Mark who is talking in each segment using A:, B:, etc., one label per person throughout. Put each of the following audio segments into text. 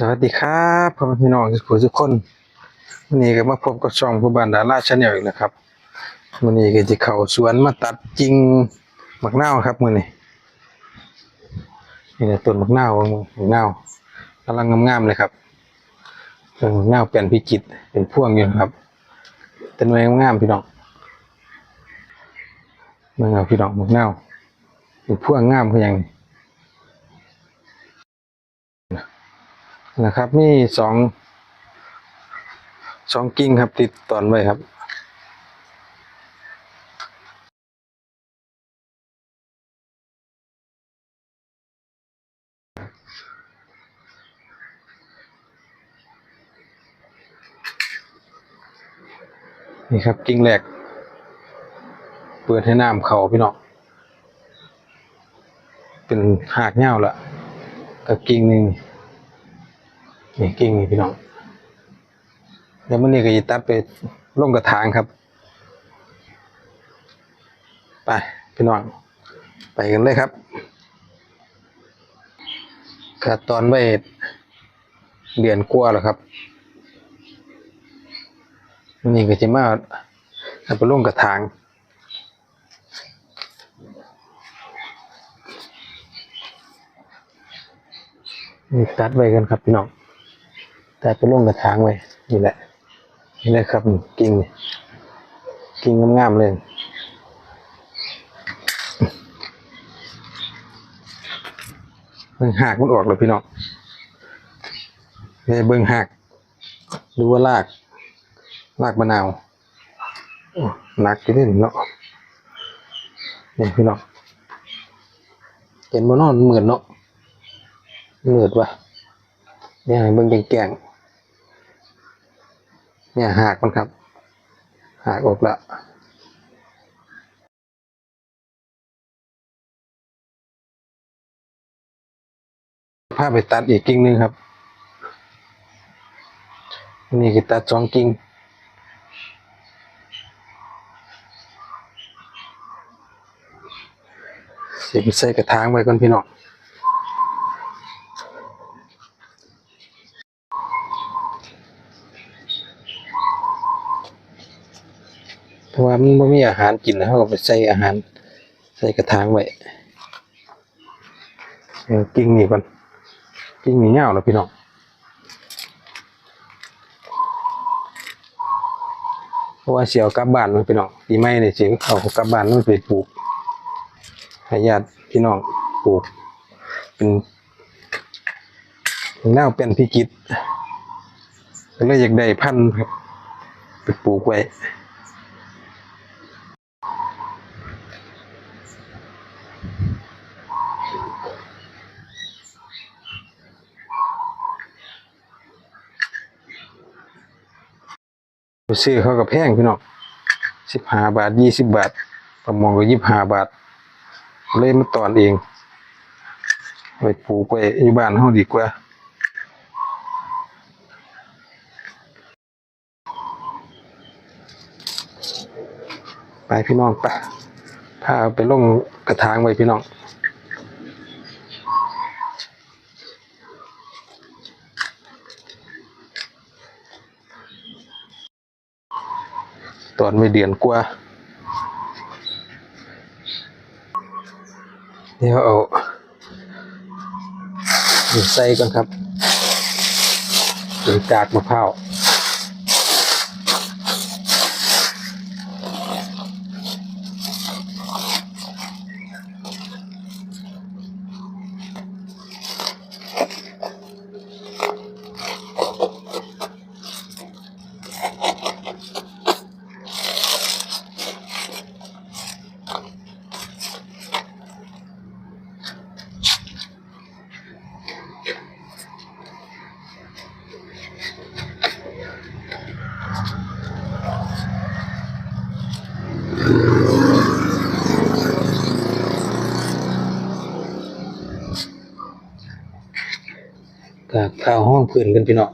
A: สวัสดีครับพ่อแม่พี่น้องทุกคนทุกคนวันนี้ก็มาพบกับช่องผู้บานดาราชาแนลอีกแล้วครับวันนี้ก็จะเข้าสวนมาตัดจริงมักนาวครับมือนี้นี่แหละต้นมักนาวมักนาวกำลังงามๆเลยครับต้นมักนาวเป็นพิจิตรเป็นพวงอยู่นะครับเป็นหน่วยงามๆพี่น้องมังเอาพี่น้องมักนาวเป็นพวงงามคือหยังนี้ นะครับมีสองสองกิ่งครับติดตอนไว้ครับนี่ครับกิ่งแรก เปิดให้น้ำเขาพี่น้องเป็นหากเหง้าละกับกิ่งหนึ่ง นี่กิ่งนี่พี่น้องเดี๋ยวมันนี่ก็จะตัดไปลงกระถางครับ ไปพี่น้องไปกันเลยครับกระตอนไว้เดือนกว่าแล้วครับ นี่ก็จะมาเอาไปลงกระถางนี่ตัดไว้กันครับพี่น้อง ตัดไปลงกระถางไว้นี่แหละ นี่แหละครับกิ่งกิ่งงามๆเลยเบิ่งหากมันออกเลยพี่น้องนี่เบิ่งหากดูว่ารากรากมะนาวหนักอยู่นี่เนาะนี่พี่น้องเห็นบ่เนอนเหมือนเนาะเหนืดว่ะเนี่ยให้เบิ่งแกงๆ เนี่ยหากมันครับ หากออกละพาไปตัดอีกกิ่งนึงครับ นี่คือตัดสองกิ่งเสียบใส่กระถางไว้ก่อนพี่น้อง ราะว่ามันไม่มีอาหารกินนะเขาก็ไปใส่อาหาร ใส่กระถางไว้กิ้งนี่ก่อนกิ้งนี่เงาแล้วพี่น้องเพราะว่าเสียวกลับบ้านมันพี่น้องปีใหม่เนี่ยสิเอากลับบ้านมันไปปลูกให้ญาติพี่น้องปลูก เป็นแนวเป็นพิกิตก็เลยอยากได้พันธุ์ครับไปปลูกไว้ ไปซื้อเขากับแพงพี่น้องสิบห้าบาทยี่สิบบาทประมงก็ยี่สิบห้าบาท เลยมาตอนเอง ไปปลูกไปอยู่บ้านเขาดีกว่าไปพี่น้องไปพาไปลงกระถางไว้พี่น้อง ตอนไม่เดือนกว่าเดี๋ยวเอาใส่ก่อนครับเป็นกากมะพร้าว ข้าวห้องพื้นกันพี่น้อง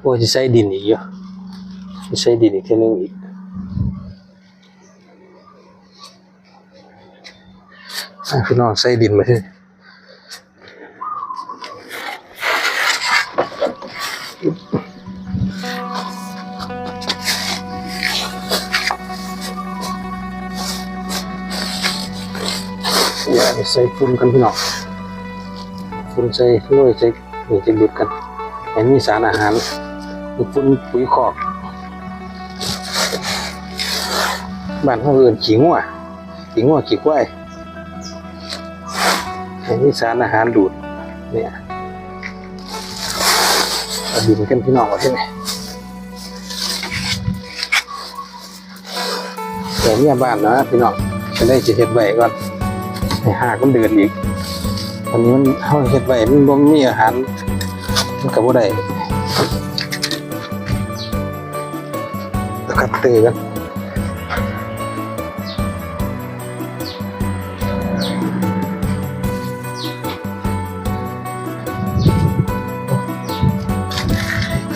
A: โอ้จะใส่ดินอีกเยอะจะใส่ดินอีกเท่านึงอีกพี่น้องใส่ดินมาที่ ใส่ฝุ่นกันพี่น้องฝุ่นใส่ด้วยใส่นี่จะบุดกันให้มีสารอาหารมีฝุ่นปุ๋ยคอกบ้านเขาเอื่นขี้งัวขี้งัวขี้ควายให้มีสารอาหารดูดเนี่ยเอาดินกันพี่น้องว่าที่ไหนแต่เนี่ยบ้านนะพี่น้องจะได้จะเฮ็ดไว้ก่อน ให้หากมันเดินอีกตอนนี้มันเฮาเฮ็ดไว้มันบ่มีอาหารมันก็บ่ได้กัดเตอกัน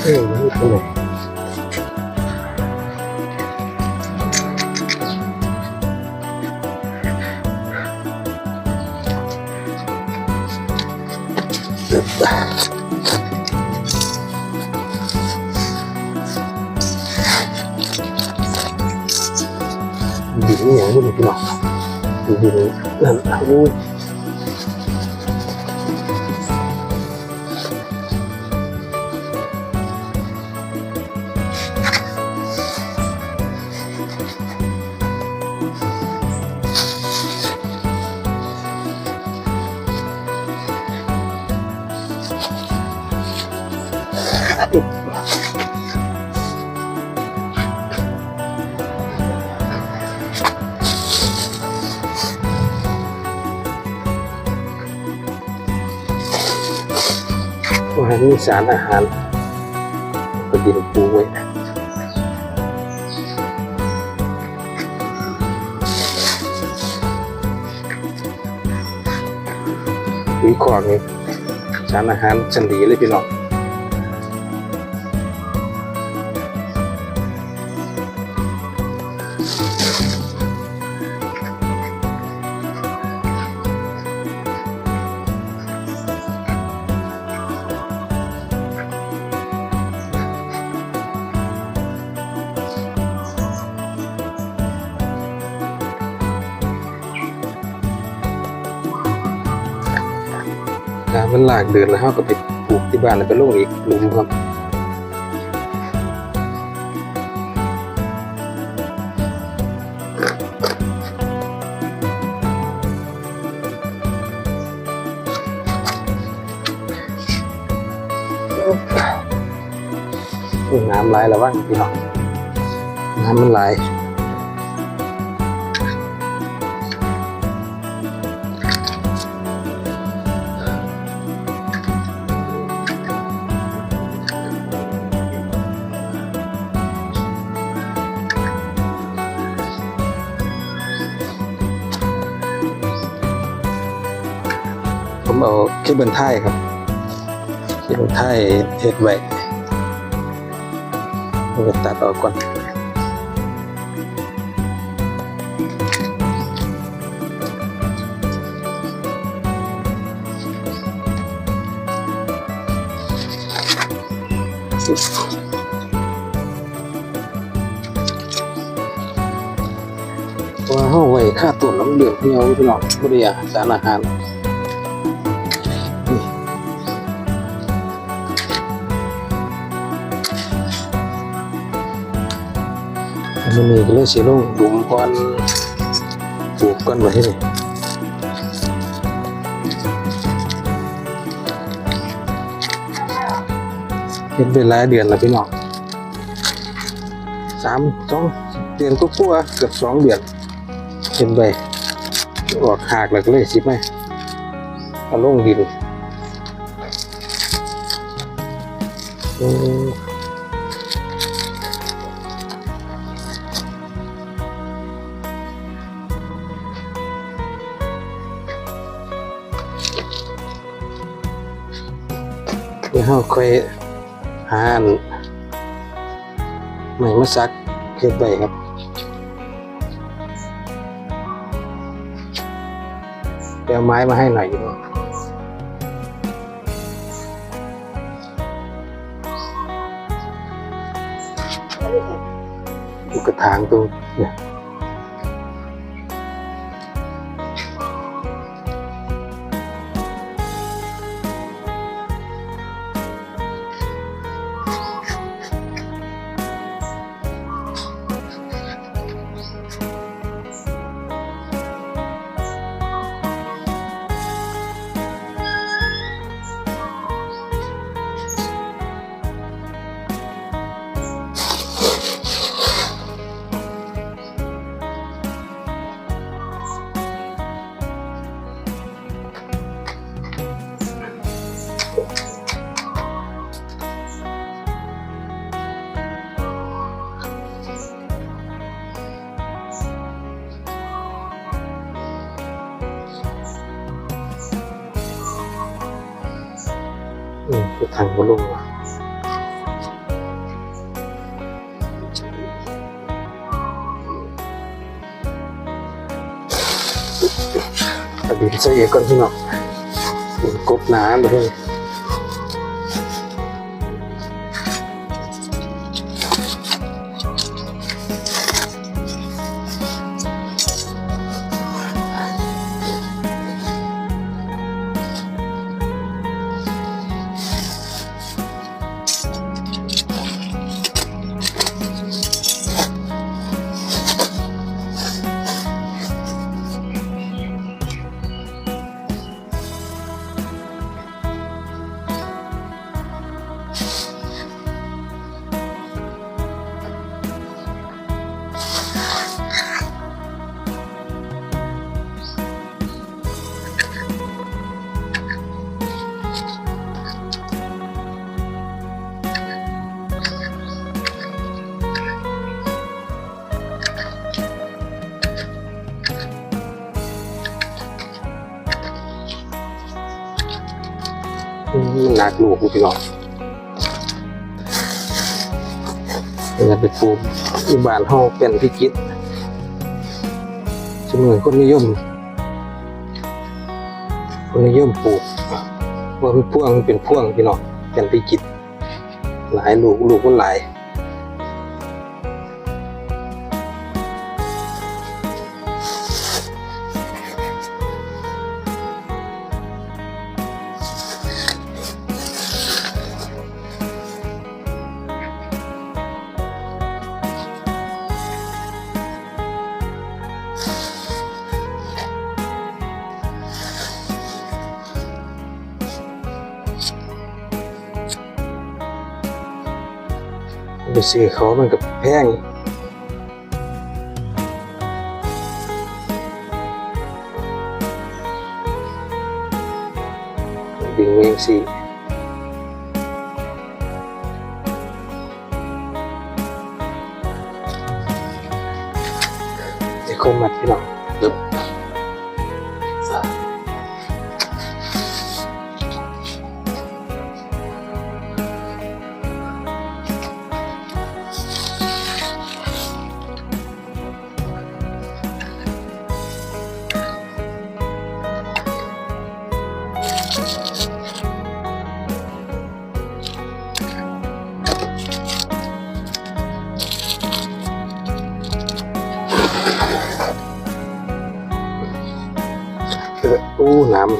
A: เออไม่เป็น ไรดินนี่อย่างนี้พี่น้ องดินนั่นโอ้ยว่ามีสารอาหารก็ดินปูไว้ปุ๋ยขอกนี่สารอาหารชั้นดีเลยพี่น้อง มันหลากเดินแล้วเราก็ไปปลูกที่บ้านแล้วไปลงอีกหลุมครับน้ำไหลแล้วว่างพี่น้องน้ำมันไหล เอาเคเบิลไทยครับเคเบิลไทยเฮ็ดไว้เราก็ตัดออกก่อนว่าเฮาไว้ค่าต้นน้ำเดือดเหี่ยวพี่น้องบ่ได้อาสารอาหาร มันนี่ก็เลยสิลงดุมก่อนปลูกก่อนไว้นี่เฮ็ดไปหลาเดือนล้วพี่น้องสามสองเดือนก็กลัวเกือบสองเดือนเห็นไปออกหากแล้วก็เลยสิไหมเอาลงดินอื ดี๋ยวเราค่อยหาอันไม่มาซักเฮ็ดไปครับไปเอาไม้มาให้หน่อยดีกว่าดูกระถางตรงเนี่ย อืมกระถางก็ลงมาเอาดินใส่เอกก่อนพี่น้องกบหนาไปเลยากลูกพี่น้องเงินไปปลูกอยู่บ้านห้องเป็นพิจิตจำนวนคนนิยม คนนิยมปลูกว่าเป็นพ่วงเป็นพ่วงพี่น้องเป็นพิจิตหลายลูกลูกมันหลาย ไปซื้อเขามันกับแพงดึงเองสิจะค่อยมัดพี่น้อง อออู้น้ำ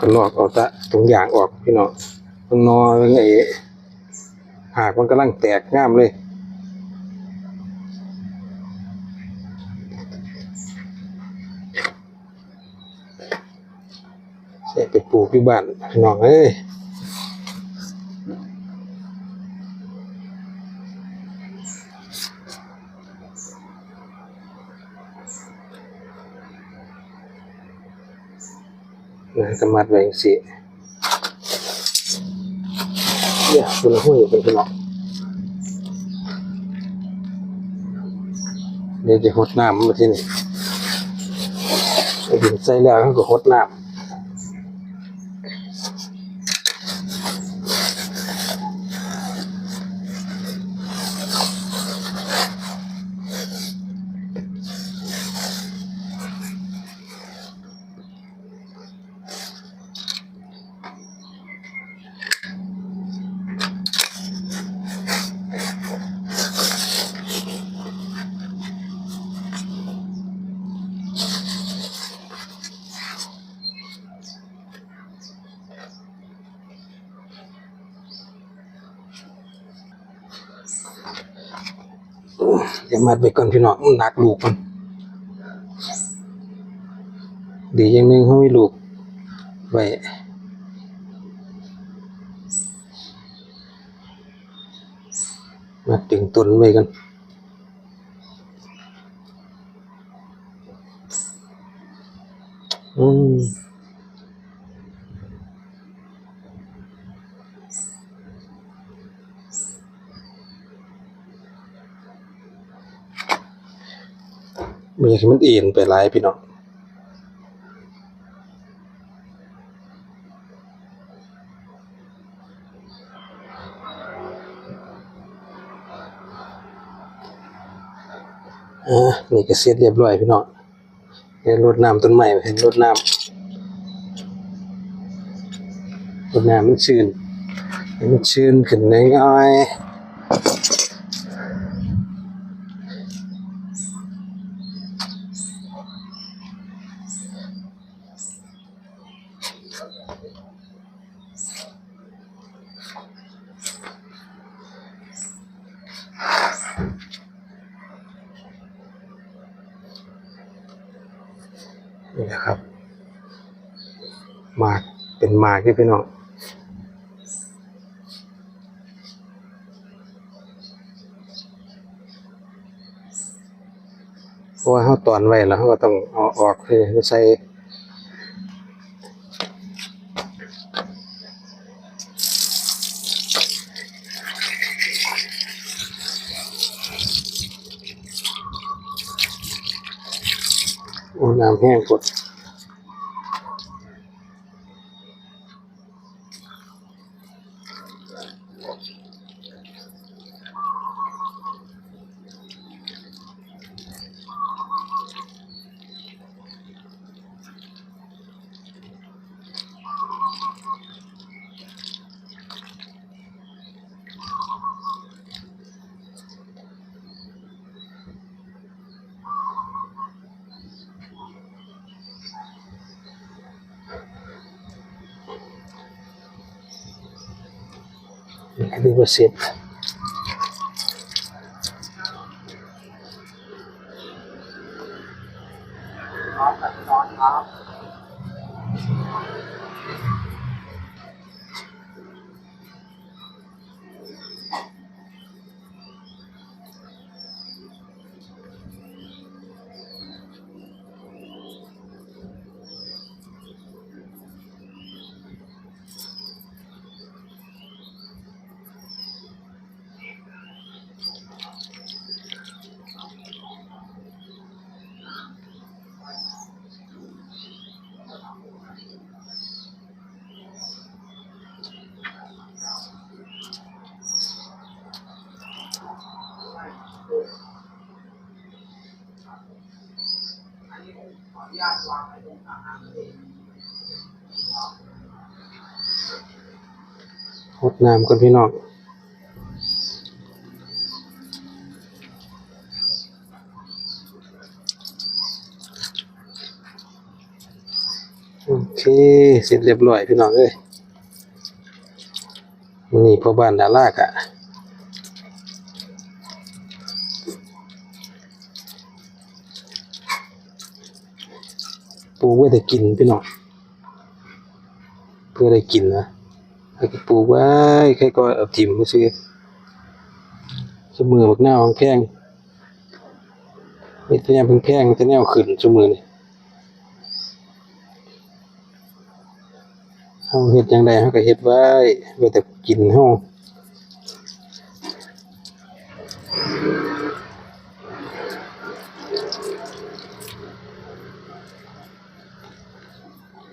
A: ก็ลอกเอาตะตรงอย่างออกพี่น้องตรงนอเป็นไง มันกำลังแตกง่ามเลยเสียไปปลูกอยู่บ้านน้องเอ้ยนะก็มัดไว้จังสิเนี่ยคุณหุ้ยเป็นพี่น้อง เดี๋ยวจะหดน้ำมาที่นี่ไอ้ดินใส่แล้วก็หดน้ำเดี๋ยวมัดไปก่อนพี่น้องมันหนักลูกมันดีอย่างหนึงเขาไม่ลูกไว้มาตึงต้นไว้กัน อยากให้มันเอ็นไปหลายพี่น้องอ่านี่ก็เสร็จเรียบร้อยพี่น้องเดี๋ยวรดน้ำต้นไม้ไปรดน้ำรดน้ำมันชื้นมันชื้นขึ้นง่ายๆ นี่นะครับหมากเป็นหมากที่พี่น้องเพราะว่าเขาตอนไว้แล้วเขาก็ต้องเอาออกเลยใส่น้ำแห้งกด Кривосип. อันนี้ก็เสร็จหดน้ำก่อนพี่น้องโอเคเสร็จเรียบร้อยพี่น้องเอ้ยนี่พ่อบ้านดาลากอะป ลูกไว้แต่กินพี่น้องเพื่อได้กินนะให้ปลูกไว้ใครก็เอาทิ่มมาซื้อสมือบักหน้าของแพงมีแต่แนวแพงๆมีแต่แนวขึ้นสมือนี่เฮาเฮ็ดจังไดเฮาก็เฮ็ดไว้ไว้แต่กินเฮา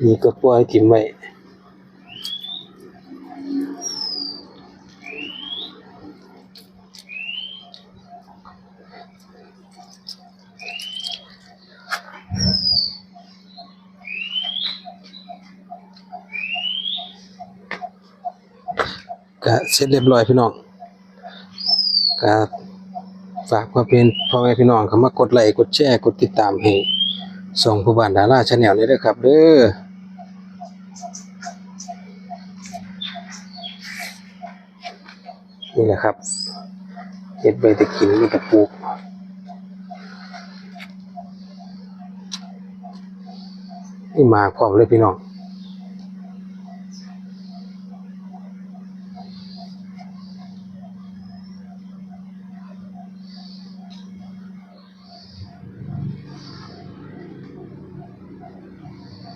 A: นี่ก็ปล่อยถิ่มไว้ก็เสร็จเรียบร้อยพี่น้องก็ฝากมามเป็นพ่อแม่พี่น้องเข้ามากดไลค์กดแชร์กดติดตามให้ส่งผู้บ้านดาราชาแนลนี้ด้วยครับ เด้อ นี่แหละครับเฮ็ดใบตะกินนี่กระปลูกนี่มาพร้อมเลยพี่น้อง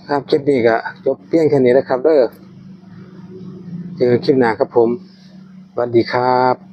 A: ครับคลิปนี้ก็จบเพียงแค่นี้นะครับเด้อเจอคลิปหน้าครับผม สวัสดีครับ